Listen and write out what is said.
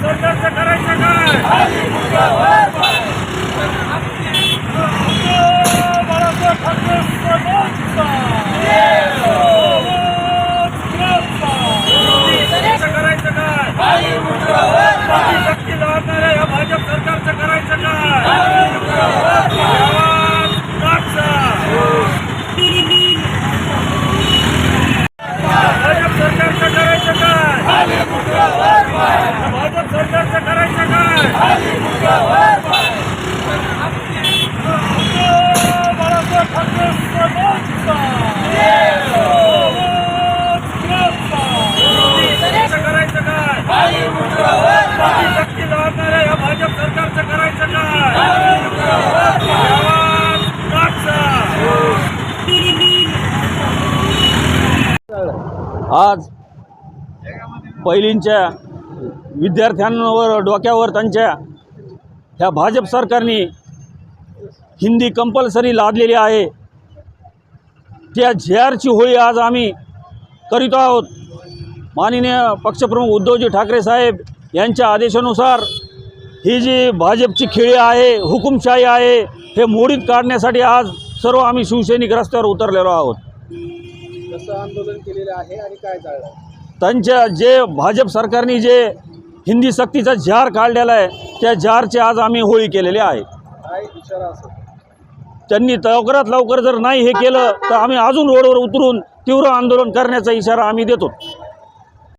सरकारचं करायचं काय बाळासाहेब ठाकरे करायचं काय शक्ती लावणाऱ्या या भाजप सरकारचं करायचं काय Bravo! आज पहिलींच्या विद्यार्थ्यांवर डोक्यावर त्यांच्या ह्या भाजप सरकारने हिंदी कंपल्सरी लादलेली आहे. त्या झेआरची होळी आज आम्ही करीत आहोत. माननीय पक्षप्रमुख उद्धवजी ठाकरे साहेब यांच्या आदेशानुसार ही जी भाजपची खेळी आहे हुकुमशाही आहे हे मोडीत काढण्यासाठी आज सर्व आम्ही शिवसैनिक रस्त्यावर उतरलेलो आहोत. कसं आंदोलन केलेलं आहे आणि काय चाललं त्यांच्या जे भाजप सरकारने जे हिंदी सक्तीचा जार काढलेला आहे त्या जारची आज आम्ही होळी केलेली आहे. काय इशारा असेल त्यांनी लवकरात लवकर जर नाही हे केलं तर आम्ही अजून रोडवर उतरून तीव्र आंदोलन करण्याचा इशारा आम्ही देतो.